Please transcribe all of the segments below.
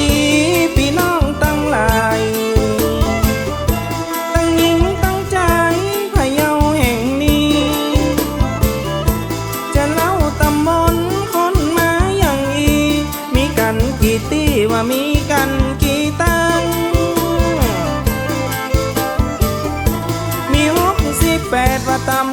ดีพี่น้องตั้งหลายตั้งหญิงตั้งใจพะเยาแห่งนี้ จะเล่าตำมนคนมาอย่างอี มีกันกี่ตี้ว่ามีกันกี่ตั้ง มีหกสิบแปดว่าตำ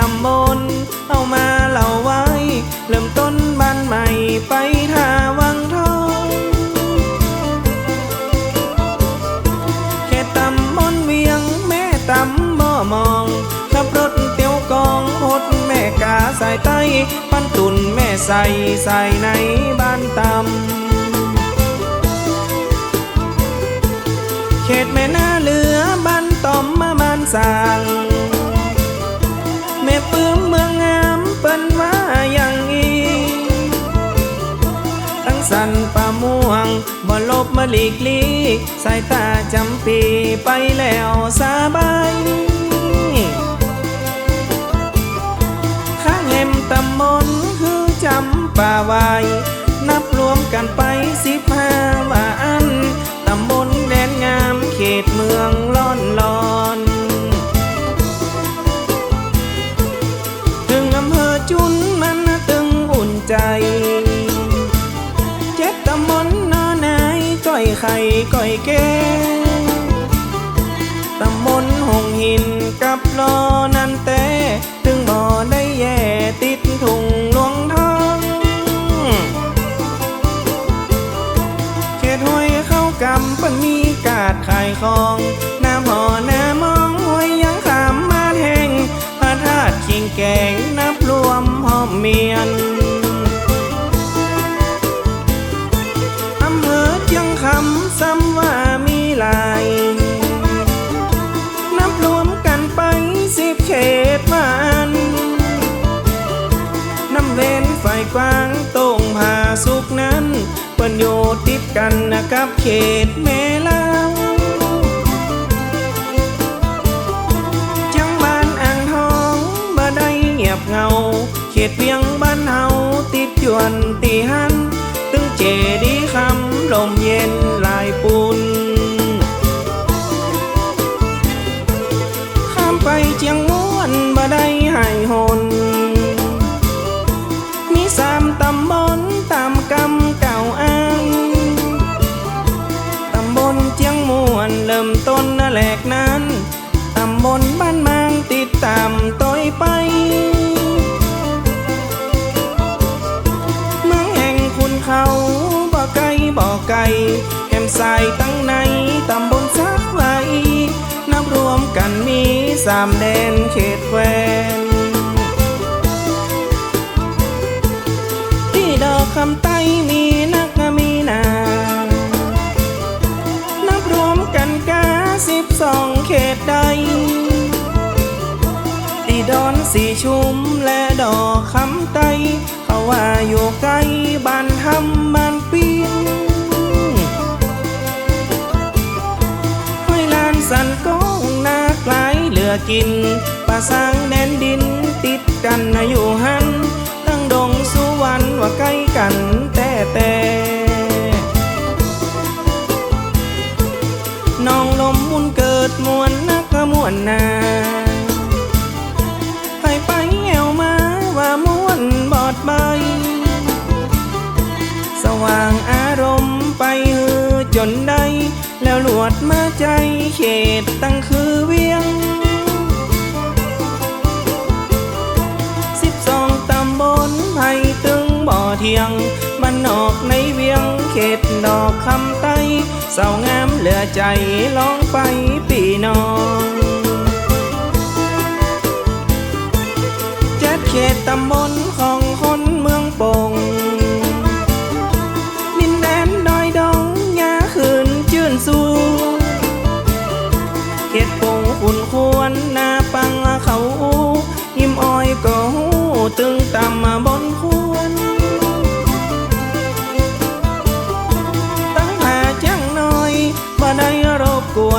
ตำบล เอามาเล่าไว้ เริ่มต้นบ้านใหม่ไปท่าวังทองเขตตำบลเวียงแม่ตำบ่อมองขับรถเตียวกองพดแม่กาสายใต้ ปั้นตุนแม่ใส่ใส่ในบ้านตำเขตแม่นาเหลือบ้านต่อมมาบ้านสางามเปิ้นว่าอย่างอีตั้งสันป่าม่วงบ่ลบมาหลีกลีสายตาจำปีไปแล้วสาบายข้างเอ็มตำมนคือจำป่าไว้ อยไข่ก้อยแก้ตำบลหงหินกับลอนันแต่ถึงบ่อได้แย่ติดถุงหลวงทองเขตห้วยเข้ากำเปิ้นมีกาดขายของน้ำหอน้ามองห้วยยังขามมาแห่งพระธาตุชิงแกงนับรวมหอมเมียนายกว้างตรงผาสุกนั้นเปิ้นอยู่ติดกันนะกับเขตแม่ลาวจังบ้านอ่างทองบ่ได้เงียบเหงา เขตเวียงบ้านเฮาติดยวนตีหัน ตึงเจดีย์คำลมเย็นลายปูนข้ามไปเจียงม้วนบ่ได้ แหมสายตั้งในตำบลสักไว้นับรวมกันมีสามแดนเขตแควนที่ดอกคำไต้มีนักมีนา นับรวมกันกาสิบสองเขตใดตีดอนสีชุมและดอกคำไต้ กินป่าสร้างแดนดินติดกันนะอยู่หัน ตั้งดงสุวรรณว่าใกล้กันแต่แต่น้องลมมุนเกิดมวนนักกมวนนาไปไปแอวมาว่ามวนบอดใบสว่างอารมณ์ไปฮือจนได้ แล้วหลวดมาใจเขตตั้งคือเวียง ตำบลไผ่ตึงบ่อเทียง มันออกในเวียงเขตดอกคำไต้เศร้างามเหลือใจลองไปปีน้องเจ็ดเขตตำบลของ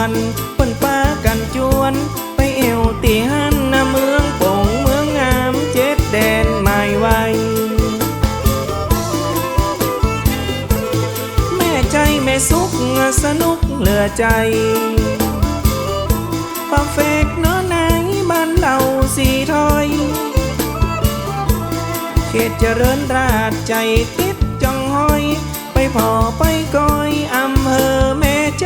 วนเปิ้นป้ากันจวน ไปเอวตีหันนาเมืองโป่งเมืองงามเจ็ดแดนไม่ไหวแม่ใจแม่สุกสนุกเหลือใจปาเฟกเนื้อไหนบ้านเราสีถอย เขตเจริญราชใจติดจังหอย ไปพอไปก้อยอำเภอแม่ใจ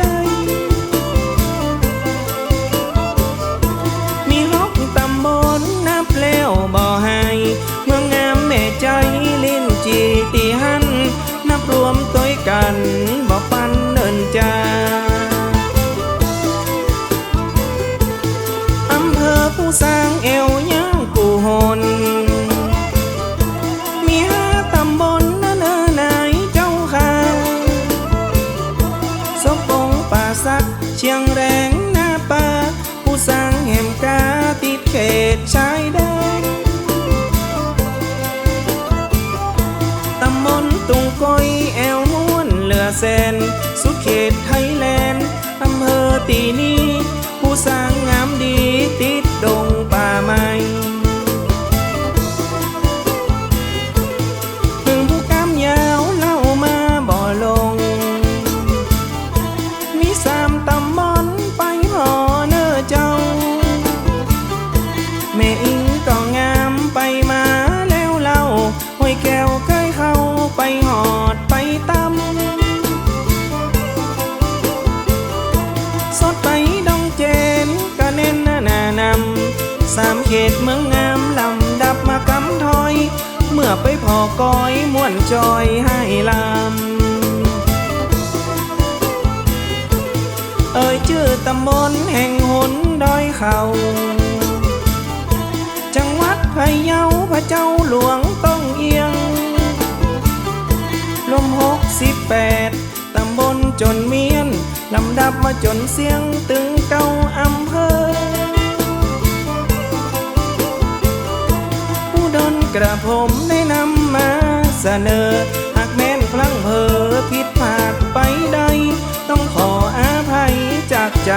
เภอผู้สร้างเอวย่างกูหนมีห้าตำบลนะเนอไหนเจ้าค่ะสมปงป่าสักเชีย หอดไปตำสดไปดองเจนก็เน้นหน้านำสามเขตเมืองงามลำดับมากำถอย เมื่อไปพอกอยม่วนจอยให้ลำเอ่ยชื่อตำบลแห่งหนดอยเขาจังหวัดพะเยาพระเจ้าหลวงต้องเอียงล มหกตำบลจนเมียนลำดับมาจนเสียงตึงเก้าอำเภอผู้ดนกระผมได้นำมาเสนอ หากแม่นพลังเพอผิดพลาดไปใดต้องขออาภัยจากใจ